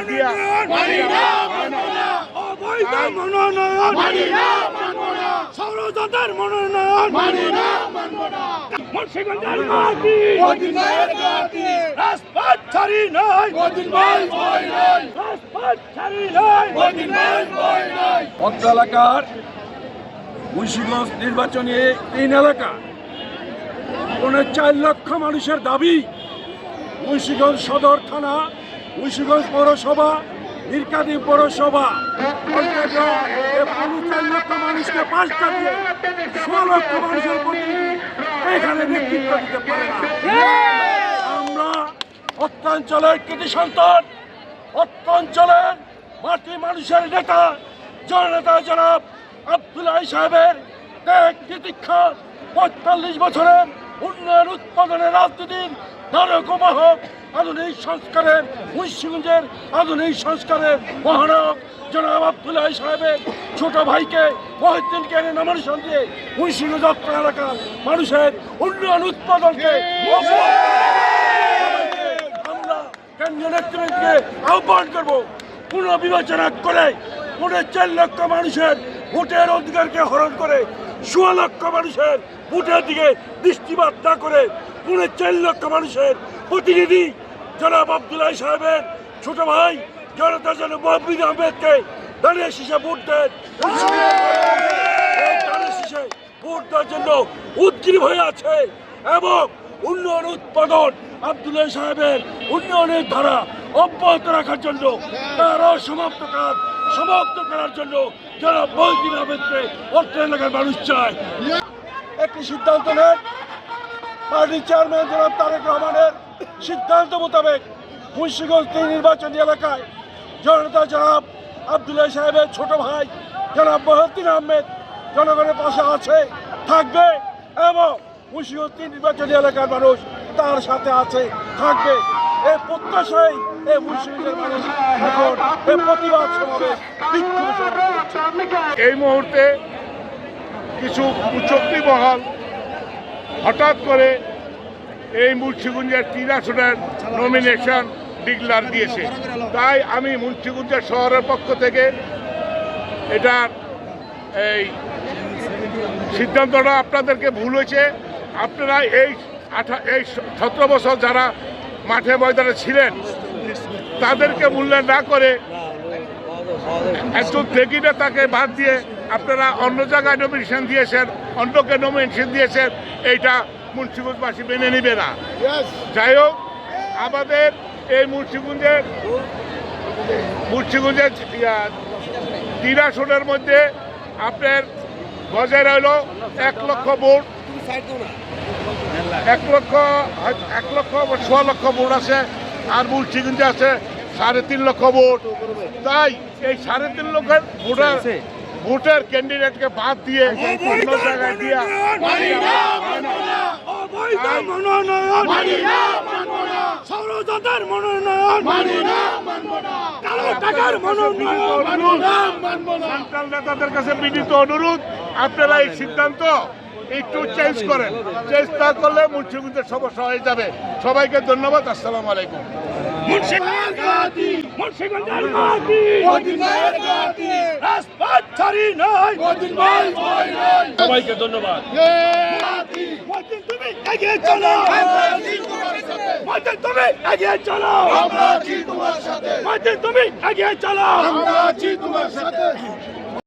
জায়গায় দিয়া অবৈধ মনোনয়ন। ষড়যন্ত্রের মনোনয়ন। মুন্সিগঞ্জের মাটি রাজপথ ছাড়ি নয় রাজপথ ছাড়ি নয় অত্র এলাকার মুন্সিগঞ্জ নির্বাচনী তিন এলাকা। পৌনে চার লক্ষ মানুষের দাবি মুন্সিগঞ্জ সদর থানা মুন্সিগঞ্জ পৌরসভা নীলকাদি পৌরসভা। লক্ষ মানুষকে পাঁচটা দিয়ে ষোলো লক্ষ মানুষের প্রতিনিধি এখানে নেতৃত্ব দিতে পারে না। আমরা অত্যাঞ্চলের কৃতি সন্তান অত্যাঞ্চলের মাটি মানুষের নেতা, জননেতা জনাব আব্দুল্লাহ সাহেবের ত্যাগ তিতিক্ষা পঁয়তাল্লিশ বছরের উন্নয়ন উৎপাদনের রাজনীতির নারকবাহক আধুনিক সংস্কারের মুন্সিগঞ্জের আধুনিক সংস্কারের মহানায়ক জনাব আব্দুল্লাহ সাহেবের ছোট ভাইকে মহিদ্দিনকে এনে নমিনেশন দিয়ে মুন্সিগঞ্জ অত্র এলাকার মানুষের উন্নয়ন উৎপাদনকে আমরা কেন্দ্রীয় নেতৃত্বকে আহ্বান করব। পুনর্বিবেচনা করে পুনে চার লক্ষ মানুষের ভোটের অধিকারকে হরণ করে ষোলো লক্ষ মানুষের ভোটের দিকে দৃষ্টিপাত না করে পুনে চার লক্ষ মানুষের প্রতিনিধি জনাব আবদুল্লাহ সাহেবের ছোট ভাই জনতা জন মহবিন আহমেদকে দাঁড়িয়ে শীষে ভোট দেন। শীষে ভোট দেওয়ার জন্য উদ্গ্রীব হয়ে আছে এবং উন্নয়ন উৎপাদন আব্দুল্লাহ সাহেবের উন্নয়নের ধারা অব্যাহত রাখার জন্য, তার অসমাপ্ত কাজ সমাপ্ত করার জন্য যারা বৈদিন আবেদকে অর্থ এলাকার মানুষ চায়। একটি সিদ্ধান্ত নেন। পার্টির চেয়ারম্যান জনাব তারেক রহমানের সিদ্ধান্ত মোতাবেক মুন্সিগঞ্জ তিন নির্বাচনী এলাকায় জনতা জনাব আবদুল্লাহ সাহেবের ছোট ভাই জনাব মহিউদ্দিন আহমেদ জনগণের পাশে আছে, থাকবে এবং মুন্সিগঞ্জ তিন নির্বাচনী এলাকার মানুষ তার সাথে আছে, থাকবে। এই এই মানুষ প্রতিবাদ। এই মুহূর্তে কিছু কুচক্রি মহল হঠাৎ করে এই মুন্সিগঞ্জের তিন আসনের নমিনেশন ডিক্লার দিয়েছে তাই আমি মুন্সিগঞ্জের শহরের পক্ষ থেকে এটার এই সিদ্ধান্তটা আপনাদেরকে ভুল হয়েছে আপনারা এই আঠা এই সতেরো বছর যারা মাঠে ময়দানে ছিলেন। তাদেরকে মূল্যায়ন না করে একজন দেখি তাকে বাদ দিয়ে আপনারা অন্য জায়গায় নমিনেশন দিয়েছেন অন্যকে নমিনেশন দিয়েছেন এইটা মুন্সিগঞ্জবাসী মেনে নেবে না। যাই হোক আমাদের এই মুন্সিগঞ্জের মুন্সিগঞ্জের তিন আসনের মধ্যে আপনার বজায় রইল এক লক্ষ ভোট। এক লক্ষ এক লক্ষ ছ লক্ষ ভোট আছে আর মুন্সিগঞ্জে আছে সাড়ে তিন লক্ষ ভোট। তাই এই সাড়ে তিন লক্ষের ভোটার ভোটার ক্যান্ডিডেটকে বাদ দিয়ে অন্য জায়গায় দিয়া অবৈধ মনোনয়ন কালো টাকার মনোনয়ন সেন্ট্রাল নেতাদের কাছে বিনীত অনুরোধ আপনারা এই সিদ্ধান্ত একটু চেঞ্জ করেন। চেঞ্জ না করলে মুন্সিগঞ্জের সমস্যা হয়ে যাবে। সবাইকে ধন্যবাদ আসসালামু আলাইকুম। সবাইকে ধন্যবাদ। মতিন তুমি এগিয়ে চলো। তুমি এগিয়ে চলো। মতিন তুমি এগিয়ে চলো।